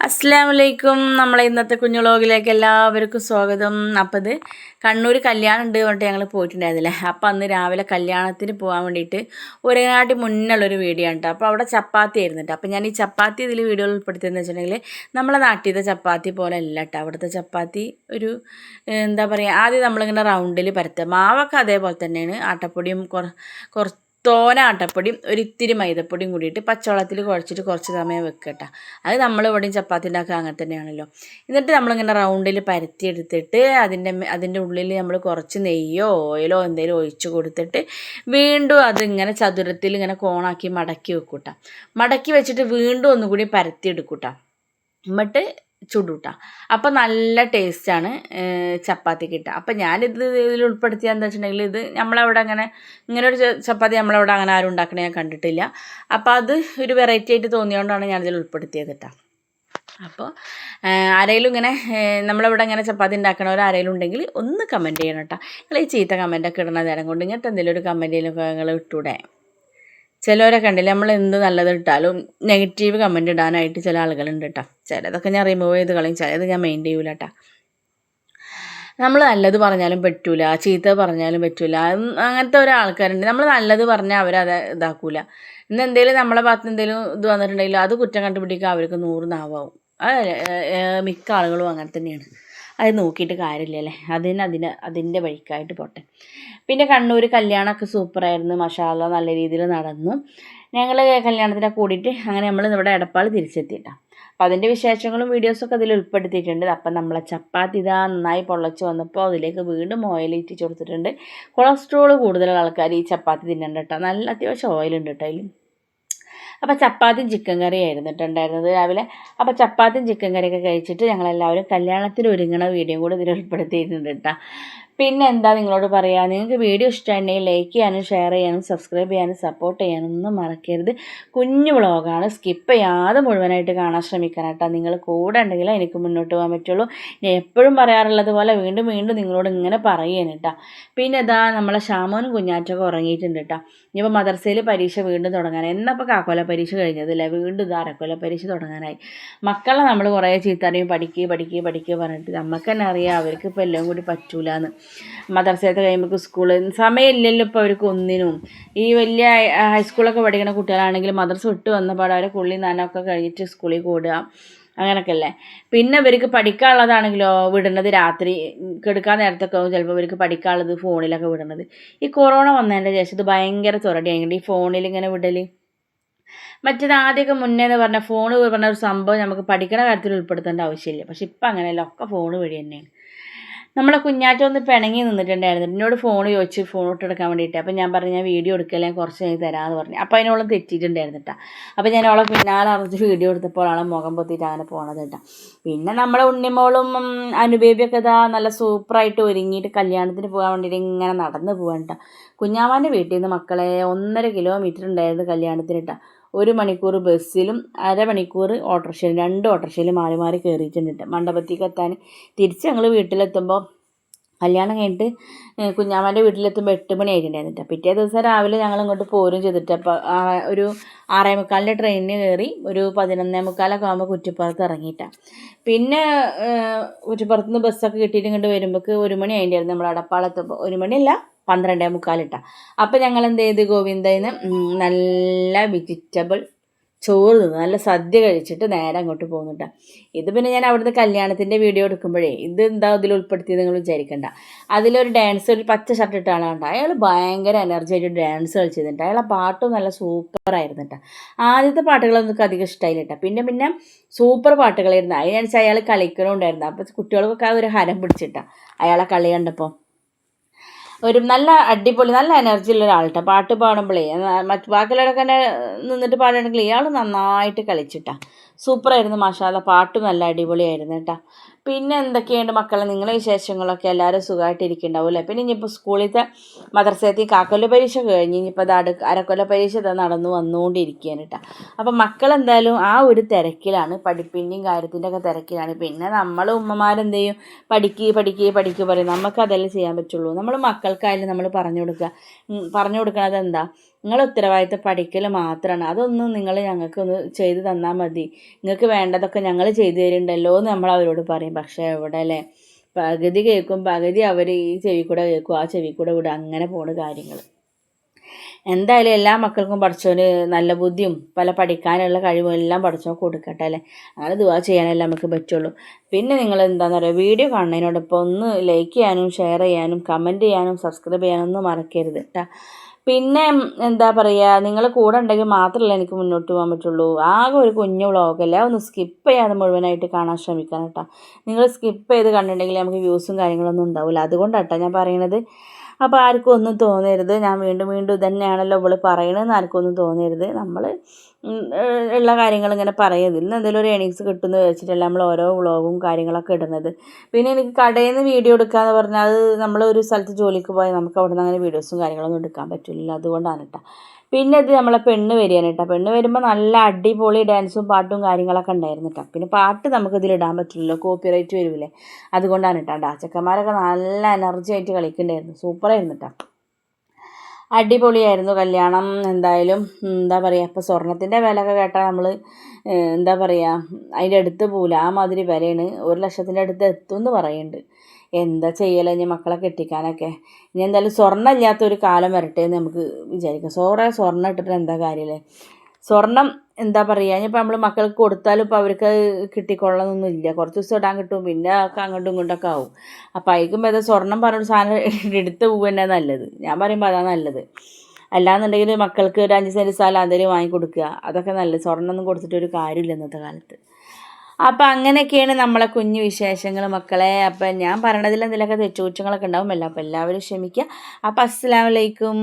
അസ്സാം വലൈക്കും നമ്മളെ ഇന്നത്തെ കുഞ്ഞുളോകിലേക്ക് എല്ലാവർക്കും സ്വാഗതം. അപ്പം ഇത് കണ്ണൂർ കല്യാണം ഉണ്ട് പറഞ്ഞിട്ട് ഞങ്ങൾ പോയിട്ടുണ്ടായിരുന്നില്ലേ? അപ്പം അന്ന് രാവിലെ കല്യാണത്തിന് പോകാൻ വേണ്ടിയിട്ട് ഒരേനാട്ടി മുന്നുള്ളൊരു വീഡിയോ ഉണ്ട് അപ്പോൾ അവിടെ ചപ്പാത്തി ആയിരുന്നു കേട്ടോ അപ്പം ഞാൻ ഈ ചപ്പാത്തി ഇതിൽ വീഡിയോയിൽ ഉൾപ്പെടുത്തിയെന്ന് വെച്ചിട്ടുണ്ടെങ്കിൽ നമ്മളെ നാട്ടിലത്തെ ചപ്പാത്തി പോലെ അല്ല കേട്ടോ അവിടുത്തെ ചപ്പാത്തി ഒരു എന്താ പറയുക ആദ്യം നമ്മളിങ്ങനെ റൗണ്ടിൽ പരത്തുക. മാവൊക്കെ അതേപോലെ തന്നെയാണ്. ആട്ടപ്പൊടിയും കുറ കുറച്ച് തോന ആട്ടപ്പൊടിയും ഒരു ഇത്തിരി മൈദപ്പൊടിയും കൂടിയിട്ട് പച്ചവെള്ളത്തിൽ കുഴച്ചിട്ട് കുറച്ച് സമയം വെക്കുക കേട്ടോ അത് നമ്മൾ ഇവിടെയും ചപ്പാത്തി ഉണ്ടാക്കുക അങ്ങനെ തന്നെയാണല്ലോ. എന്നിട്ട് നമ്മളിങ്ങനെ റൗണ്ടിൽ പരത്തിയെടുത്തിട്ട് അതിന്റെ അതിന്റെ ഉള്ളിൽ നമ്മൾ കുറച്ച് നെയ്യോ ഓയിലോ എന്തെങ്കിലും ഒഴിച്ച് കൊടുത്തിട്ട് വീണ്ടും അതിങ്ങനെ ചതുരത്തിൽ ഇങ്ങനെ കോണാക്കി മടക്കി വെക്കൂട്ട. മടക്കി വെച്ചിട്ട് വീണ്ടും ഒന്നുകൂടി പരത്തിയെടുക്കൂട്ട. എന്നിട്ട് ചുടൂട്ട. അപ്പം നല്ല ടേസ്റ്റാണ് ചപ്പാത്തി കിട്ടുക. അപ്പം ഞാനിത് ഇതിൽ ഉൾപ്പെടുത്തിയ എന്താ വെച്ചിട്ടുണ്ടെങ്കിൽ ഇത് നമ്മളവിടെ അങ്ങനെ ഇങ്ങനൊരു ചപ്പാത്തി നമ്മളവിടെ അങ്ങനെ ആരും ഉണ്ടാക്കണേ ഞാൻ കണ്ടിട്ടില്ല. അപ്പോൾ അത് ഒരു വെറൈറ്റി ആയിട്ട് തോന്നിയതുകൊണ്ടാണ് ഞാനിതിൽ ഉൾപ്പെടുത്തിയത് കേട്ടോ. അപ്പോൾ ആരെങ്കിലും ഇങ്ങനെ നമ്മളിവിടെ ഇങ്ങനെ ചപ്പാത്തി ഉണ്ടാക്കണവർ ആരെങ്കിലും ഉണ്ടെങ്കിൽ ഒന്ന് കമന്റ് ചെയ്യണം കേട്ടോ. നിങ്ങൾ ഈ ചീത്ത കമന്റൊക്കെ ഇടണ നേരം കൊണ്ട് ഇങ്ങനത്തെ എന്തെങ്കിലും ഒരു കമന്റിലൊക്കെ നിങ്ങൾ ഇട്ടൂടെ? ചിലവരെ കണ്ടില്ല നമ്മൾ എന്ത് നല്ലത് ഇട്ടാലും നെഗറ്റീവ് കമന്റ് ഇടാനായിട്ട് ചില ആളുകളുണ്ട് കേട്ടോ ചിലതൊക്കെ ഞാൻ റിമൂവ് ചെയ്ത് കളയും ചിലത് ഞാൻ മെയിൻ ചെയ്യൂല കേട്ടോ നമ്മൾ നല്ലത് പറഞ്ഞാലും പറ്റൂല ചീത്ത പറഞ്ഞാലും പറ്റൂല അങ്ങനത്തെ ഒരാൾക്കാരുണ്ട്. നമ്മൾ നല്ലത് പറഞ്ഞാൽ അവരത് ഇതാക്കൂല. ഇന്ന് എന്തെങ്കിലും നമ്മളെ ഭാഗത്ത് എന്തെങ്കിലും ഇത് വന്നിട്ടുണ്ടെങ്കിൽ അത് കുറ്റം കണ്ടുപിടിക്കുക അവർക്ക് നൂറ് നാവാവും. മിക്ക ആളുകളും അങ്ങനെ തന്നെയാണ്. അത് നോക്കിയിട്ട് കാര്യമില്ലല്ലേ അതിന് അതിന് അതിന്റെ വഴിക്കായിട്ട് പോട്ടെ. പിന്നെ കണ്ണൂർ കല്യാണമൊക്കെ സൂപ്പറായിരുന്നു. മഷാല നല്ല രീതിയിൽ നടന്നു. ഞങ്ങൾ കല്യാണത്തിനെ കൂടിയിട്ട് അങ്ങനെ നമ്മൾ ഇവിടെ എടപ്പാൾ തിരിച്ചെത്തിയിട്ടാണ് അപ്പോൾ അതിന്റെ വിശേഷങ്ങളും വീഡിയോസൊക്കെ അതിൽ ഉൾപ്പെടുത്തിയിട്ടുണ്ട്. അപ്പം നമ്മളെ ചപ്പാത്തി ഇതാ നന്നായി പൊള്ളച്ച് വന്നപ്പോൾ അതിലേക്ക് വീണ്ടും ഓയിൽ ഇറ്റിച്ച് കൊടുത്തിട്ടുണ്ട്. കൊളസ്ട്രോൾ കൂടുതലുള്ള ആൾക്കാർ ഈ ചപ്പാത്തി തിന്നണ്ട കേട്ടോ നല്ല അത്യാവശ്യം ഓയിലുണ്ട് കേട്ടോ അതിൽ അപ്പോൾ ചപ്പാത്തിയും ചിക്കൻ കറി ആയിരുന്നു ഉണ്ടായിരുന്നത് രാവിലെ. അപ്പോൾ ചപ്പാത്തിയും ചിക്കൻ കറിയൊക്കെ കഴിച്ചിട്ട് ഞങ്ങളെല്ലാവരും കല്യാണത്തിന് ഒരുങ്ങണ വീഡിയോ കൂടി ഇതിൽ ഉൾപ്പെടുത്തിയിട്ടുണ്ട് കേട്ടോ പിന്നെ എന്താ നിങ്ങളോട് പറയുക നിങ്ങൾക്ക് വീഡിയോ ഇഷ്ടമായി ലൈക്ക് ചെയ്യാനും ഷെയർ ചെയ്യാനും സബ്സ്ക്രൈബ് ചെയ്യാനും സപ്പോർട്ട് ചെയ്യാനും ഒന്നും മറക്കരുത്. കുഞ്ഞു വ്ളോഗാണ്. സ്കിപ്പ് ചെയ്യാതെ മുഴുവനായിട്ട് കാണാൻ ശ്രമിക്കണം കേട്ടോ. നിങ്ങൾ കൂടെ ഉണ്ടെങ്കിൽ എനിക്ക് മുന്നോട്ട് പോകാൻ പറ്റുള്ളൂ. ഞാൻ എപ്പോഴും പറയാറുള്ളത് പോലെ വീണ്ടും വീണ്ടും നിങ്ങളോട് ഇങ്ങനെ പറയുകയാണ് കേട്ടോ പിന്നെ ഇതാ നമ്മളെ ഷാമോനും കുഞ്ഞാറ്റൊക്കെ ഉറങ്ങിയിട്ടുണ്ട് കേട്ടോ ഇനിയിപ്പോൾ മദർസയിൽ പരീക്ഷ വീണ്ടും തുടങ്ങാനായി. എന്നപ്പോൾ കാക്കോല പരീക്ഷ കഴിഞ്ഞതല്ലേ വീണ്ടും ഇത് അരക്കോല പരീക്ഷ തുടങ്ങാനായി. മക്കളെ നമ്മൾ കുറേ ചീത്തറിയും പഠിക്കുക പഠിക്കുക പഠിക്കുക പറഞ്ഞിട്ട് നമുക്ക് തന്നെ അറിയാം. അവർക്ക് ഇപ്പോൾ എല്ലാം കൂടി പറ്റൂലെന്ന്. മദർസയത്തെ കഴിയുമ്പോൾ സ്കൂൾ സമയമില്ലല്ലോ ഇപ്പോൾ അവർക്ക് ഒന്നിനും. ഈ വലിയ ഹൈസ്കൂളൊക്കെ പഠിക്കുന്ന കുട്ടികളാണെങ്കിൽ മദർസ വിട്ട് വന്ന പാടെ അവരെ കുള്ളി നനൊക്കെ കഴിഞ്ഞിട്ട് സ്കൂളിൽ കൂടുക. അങ്ങനൊക്കെ അല്ലേ പിന്നെ ഇവർക്ക് പഠിക്കാനുള്ളതാണെങ്കിലോ വിടുന്നത് രാത്രി. കെടുക്കാൻ നേരത്തൊക്കെ ചിലപ്പോൾ ഇവർക്ക് പഠിക്കാനുള്ളത് ഫോണിലൊക്കെ വിടുന്നത്. ഈ കൊറോണ വന്നതിന്റെ ശേഷം ഇത് ഭയങ്കര തുറടിയായിട്ട് ഈ ഫോണിൽ ഇങ്ങനെ വിടൽ മറ്റേത് ആദ്യമൊക്കെ മുന്നേ എന്ന് പറഞ്ഞാൽ ഫോൺ പറഞ്ഞ ഒരു സംഭവം നമുക്ക് പഠിക്കണ കാര്യത്തിൽ ഉൾപ്പെടുത്തേണ്ട ആവശ്യമില്ല. പക്ഷെ ഇപ്പം അങ്ങനെയല്ല. ഒക്കെ ഫോൺ വഴി തന്നെയാണ്. നമ്മളെ കുഞ്ഞാറ്റം ഒന്ന് പിണങ്ങി നിന്നിട്ടുണ്ടായിരുന്നു. എന്നോട് ഫോൺ ചോദിച്ച് ഫോൺ ഇട്ടെടുക്കാൻ വേണ്ടിയിട്ട്. അപ്പം ഞാൻ പറഞ്ഞു ഞാൻ വീഡിയോ എടുക്കല്ലേ? കുറച്ച് കഴിഞ്ഞ് തരാമെന്ന് പറഞ്ഞു. അപ്പോൾ അതിനോളം തെറ്റിയിട്ടുണ്ടായിരുന്നു കേട്ടോ അപ്പോൾ ഞാൻ അവളെ പിന്നാലെ അറിഞ്ഞ് വീഡിയോ എടുത്തപ്പോൾ ആളെ മുഖം പൊത്തിയിട്ട് അങ്ങനെ പോണത് കേട്ടോ പിന്നെ നമ്മളെ ഉണ്ണിമോളും അനുബേബിയൊക്കെ ഇതാ നല്ല സൂപ്പറായിട്ട് ഒരുങ്ങിയിട്ട് കല്യാണത്തിന് പോകാൻ വേണ്ടിയിട്ട് ഇങ്ങനെ നടന്ന് പോകാൻ കേട്ടോ കുഞ്ഞാമാന്റെ വീട്ടിൽ നിന്ന് മക്കളെ ഒന്നര കിലോമീറ്റർ ഉണ്ടായിരുന്നു കല്യാണത്തിന് കേട്ടോ ഒരു മണിക്കൂർ ബസ്സിലും അരമണിക്കൂർ ഓട്ടോറിക്ഷയിലും രണ്ട് ഓട്ടോറിക്ഷയിലും മാറി മാറി കയറിയിട്ടുണ്ട് ട്ടോ. മണ്ഡപത്തേക്ക് എത്താൻ. തിരിച്ച് ഞങ്ങൾ വീട്ടിലെത്തുമ്പോൾ കല്യാണം കഴിഞ്ഞിട്ട് കുഞ്ഞാമ്മന്റെ വീട്ടിലെത്തുമ്പോൾ എട്ട് മണി ആയിട്ടുണ്ടായിരുന്നു ട്ടോ. പിറ്റേ ദിവസം രാവിലെ ഞങ്ങൾ ഇങ്ങോട്ട് പോരും ചെയ്തിട്ട് അപ്പോൾ ഒരു ആറേ മുക്കാലിന്റെ ട്രെയിനിന് കയറി ഒരു പതിനൊന്നേ മുക്കാലൊക്കെ ആകുമ്പോൾ കുറ്റിപ്പുറത്ത് ഇറങ്ങിയിട്ടാണ് പിന്നെ കുറ്റിപ്പുറത്തുനിന്ന് കുറ്റിപ്പുറത്ത് നിന്ന് ബസ്സൊക്കെ കിട്ടിയിട്ട് ഇങ്ങോട്ട് വരുമ്പോൾ ഒരു മണി ആയിട്ടുണ്ടായിരുന്നു. നമ്മൾ അടപ്പാളെത്തുമ്പോൾ ഒരു മണിയല്ല പന്ത്രണ്ടേ മുക്കാലിട്ട. അപ്പം ഞങ്ങൾ എന്ത് ചെയ്ത് ഗോവിന്ദന് നല്ല വെജിറ്റബിൾ ചോറ് തിന്നു. നല്ല സദ്യ കഴിച്ചിട്ട് നേരെ അങ്ങോട്ട് പോകുന്നുണ്ട് ഇത് പിന്നെ ഞാൻ അവിടുത്തെ കല്യാണത്തിന്റെ വീഡിയോ എടുക്കുമ്പോഴേ ഇത് എന്താ ഇതിൽ ഉൾപ്പെടുത്തിയത് നിങ്ങൾ വിചാരിക്കണ്ട. അതിലൊരു ഡാൻസ് ഒരു പച്ച ഷർട്ട് ഇട്ട ആളാണ്ട്. അയാൾ ഭയങ്കര എനർജി ആയിട്ട് ഡാൻസ് കളിച്ചിട്ടുണ്ട് അയാളെ പാട്ടും നല്ല സൂപ്പറായിരുന്നു കേട്ടോ ആദ്യത്തെ പാട്ടുകളൊന്നും അധികം ഇഷ്ടമായില്ല കേട്ടോ പിന്നെ പിന്നെ സൂപ്പർ പാട്ടുകളായിരുന്നു. അതിനനുസരിച്ച് അയാൾ കളിക്കണമുണ്ടായിരുന്നു അപ്പോൾ കുട്ടികൾക്കൊക്കെ ഒരു ഹരം പിടിച്ചിട്ടാണ് അയാളെ കളി കണ്ടപ്പോൾ ഒരു നല്ല അടിപൊളി നല്ല എനർജി ഉള്ള ഒരാൾട്ടോ പാട്ട് പാടുമ്പോഴേ മറ്റ് ബാക്കിയുള്ളവരൊക്കെ നിന്നിട്ട് പാടുകയാണെങ്കിൽ ഇയാൾ നന്നായിട്ട് കളിച്ചിട്ടാ. സൂപ്പറായിരുന്നു മാഷാല പാട്ടും നല്ല അടിപൊളിയായിരുന്നു കേട്ടോ. പിന്നെ എന്തൊക്കെയുണ്ട് മക്കളെ? നിങ്ങളെ വിശേഷങ്ങളൊക്കെ എല്ലാവരും സുഖമായിട്ടിരിക്കുന്നുണ്ടാവും അല്ലേ? പിന്നെ ഇനിയിപ്പോൾ സ്കൂളിലത്തെ മദ്രസയത്തിൽ കാക്കൊല്ല പരീക്ഷ കഴിഞ്ഞ് ഇനിയിപ്പോൾ അത് അടു അരക്കൊല്ല പരീക്ഷ ഇതാ നടന്നു വന്നുകൊണ്ടിരിക്കുകയാണ് കേട്ടോ. അപ്പം മക്കളെന്തായാലും ആ ഒരു തിരക്കിലാണ് പഠിപ്പിന്റെയും കാര്യത്തിന്റെ ഒക്കെ തിരക്കിലാണ്. പിന്നെ നമ്മൾ ഉമ്മമാരെന്ത് ചെയ്യും പഠിക്കുക പഠിക്കുക പഠിക്കുക പറയും. നമുക്കതെല്ലാം ചെയ്യാൻ പറ്റുള്ളൂ. നമ്മൾ മക്കൾക്കായാലും നമ്മൾ പറഞ്ഞു കൊടുക്കുക. പറഞ്ഞു കൊടുക്കുന്നത് എന്താ നിങ്ങളെ ഉത്തരവാദിത്തം പഠിക്കൽ മാത്രമാണ് അതൊന്നും നിങ്ങൾ ഞങ്ങൾക്കൊന്ന് ചെയ്തു തന്നാൽ മതി. നിങ്ങൾക്ക് വേണ്ടതൊക്കെ ഞങ്ങൾ ചെയ്തു തരുന്നുണ്ടല്ലോ എന്ന് നമ്മൾ അവരോട് പറയും. പക്ഷേ എവിടെ അല്ലേ? പകുതി കേൾക്കും പകുതി അവർ ഈ ചെവി കൂടെ കേൾക്കും ആ ചെവി കൂടെ വിടും അങ്ങനെ പോണ കാര്യങ്ങൾ എന്തായാലും എല്ലാ മക്കൾക്കും പഠിച്ചവന് നല്ല ബുദ്ധിയും പല പഠിക്കാനുള്ള കഴിവും എല്ലാം പഠിച്ചോ കൊടുക്കട്ടെ അല്ലേ? അങ്ങനെ ദുവാ ചെയ്യാനല്ലേ നമുക്ക് പറ്റുള്ളൂ. പിന്നെ നിങ്ങൾ എന്താണെന്ന് പറയുക വീഡിയോ കാണുന്നതിനോടൊപ്പം ഒന്ന് ലൈക്ക് ചെയ്യാനും ഷെയർ ചെയ്യാനും കമന്റ് ചെയ്യാനും സബ്സ്ക്രൈബ് ചെയ്യാനും ഒന്നും മറക്കരുത് കേട്ടോ പിന്നെ എന്താ പറയുക നിങ്ങൾ കൂടെ ഉണ്ടെങ്കിൽ മാത്രമല്ല എനിക്ക് മുന്നോട്ട് പോകാൻ പറ്റുള്ളൂ. ആകെ ഒരു കുഞ്ഞു വ്ളോഗല്ലേ ഒന്ന് സ്കിപ്പ് ചെയ്യാതെ മുഴുവനായിട്ട് കാണാൻ ശ്രമിക്കാൻ കേട്ടോ. നിങ്ങൾ സ്കിപ്പ് ചെയ്ത് കണ്ടിട്ടുണ്ടെങ്കിൽ നമുക്ക് വ്യൂസും കാര്യങ്ങളൊന്നും ഉണ്ടാവില്ല അതുകൊണ്ടാട്ടോ ഞാൻ പറയണത്. അപ്പോൾ ആർക്കും ഒന്നും തോന്നരുത്. ഞാൻ വീണ്ടും വീണ്ടും ഇതന്നെയാണല്ലോ ഇവൾ പറയണതെന്ന് ആർക്കും ഒന്നും തോന്നരുത്. നമ്മൾ ഉള്ള കാര്യങ്ങൾ ഇങ്ങനെ പറയും ഇതിൽ നിന്ന് എന്തെങ്കിലും ഒരു ഏണിങ്സ് കിട്ടുമെന്ന് വെച്ചിട്ടല്ല നമ്മൾ ഓരോ വ്ളോഗും കാര്യങ്ങളൊക്കെ ഇടുന്നത്. പിന്നെ എനിക്ക് കടയിൽ നിന്ന് വീഡിയോ എടുക്കാന്ന് പറഞ്ഞാൽ അത് നമ്മൾ ഒരു സ്ഥലത്ത് ജോലിക്ക് പോയാൽ നമുക്ക് അവിടെ നിന്ന് അങ്ങനെ വീഡിയോസും കാര്യങ്ങളൊന്നും എടുക്കാൻ പറ്റില്ല അതുകൊണ്ടാണ് കേട്ടോ പിന്നെ ഇത് നമ്മളെ പെണ്ണ് വരികയാണ് കേട്ടോ. പെണ്ണ് വരുമ്പോൾ നല്ല അടിപൊളി ഡാൻസും പാട്ടും കാര്യങ്ങളൊക്കെ ഉണ്ടായിരുന്നു കേട്ടോ. പിന്നെ പാട്ട് നമുക്ക് ഇതിലിടാൻ പറ്റില്ലല്ലോ. കോപ്പിറൈറ്റ് വരില്ലേ അതുകൊണ്ടാണ് കേട്ടോ. ചെക്കന്മാരൊക്കെ നല്ല എനർജി ആയിട്ട് കളിക്കുന്നുണ്ടായിരുന്നു. സൂപ്പറായിരുന്നു കേട്ടോ. അടിപൊളിയായിരുന്നു കല്യാണം. എന്തായാലും എന്താ പറയുക ഇപ്പോൾ സ്വർണത്തിന്റെ വിലയൊക്കെ കേട്ടാൽ നമ്മൾ എന്താ പറയുക അതിന്റെ അടുത്ത് പോല ആ മാതിരി വിലയാണ് ഒരു ലക്ഷത്തിന്റെ അടുത്ത് എത്തും എന്ന് പറയുന്നുണ്ട് എന്താ ചെയ്യല ഇനി മക്കളെ കെട്ടിക്കാനൊക്കെ? ഇനി എന്തായാലും സ്വർണം ഇല്ലാത്ത ഒരു കാലം വരട്ടെ എന്ന് നമുക്ക് വിചാരിക്കാം. സോറേ സ്വർണം ഇട്ടിട്ട് എന്താ കാര്യമല്ലേ സ്വർണം എന്താ പറയുക ഇനിയിപ്പോൾ നമ്മൾ മക്കൾക്ക് കൊടുത്താലും ഇപ്പോൾ അവർക്ക് കിട്ടിക്കൊള്ളണമെന്നില്ല കുറച്ച് ദിവസം ഇടാൻ കിട്ടും പിന്നെ ഒക്കെ അങ്ങോട്ടും ഇങ്ങോട്ടൊക്കെ ആവും. അപ്പോൾ അയക്കുമ്പോൾ ഏതോ സ്വർണം പറഞ്ഞൊരു സാധനം എടുത്ത് പോകുന്നത് നല്ലത്. ഞാൻ പറയുമ്പോൾ അതാണ് നല്ലത്. അല്ലാന്നുണ്ടെങ്കിൽ മക്കൾക്ക് ഒരു അഞ്ച് സെന്റ് സ്ഥലം എന്തെങ്കിലും വാങ്ങിക്കൊടുക്കുക അതൊക്കെ നല്ലത്. സ്വർണമൊന്നും കൊടുത്തിട്ട് ഒരു കാര്യമില്ല ഇന്നത്തെ കാലത്ത്. അപ്പം അങ്ങനെയൊക്കെയാണ് നമ്മളെ കുഞ്ഞു വിശേഷങ്ങൾ മക്കളെ. അപ്പം ഞാൻ പറയണതിൽ എന്തെങ്കിലുമൊക്കെ തെറ്റുകുറ്റങ്ങളൊക്കെ ഉണ്ടാവുമല്ലോ അപ്പം എല്ലാവരും ക്ഷമിക്കുക. അപ്പം അസ്സലാമലൈക്കും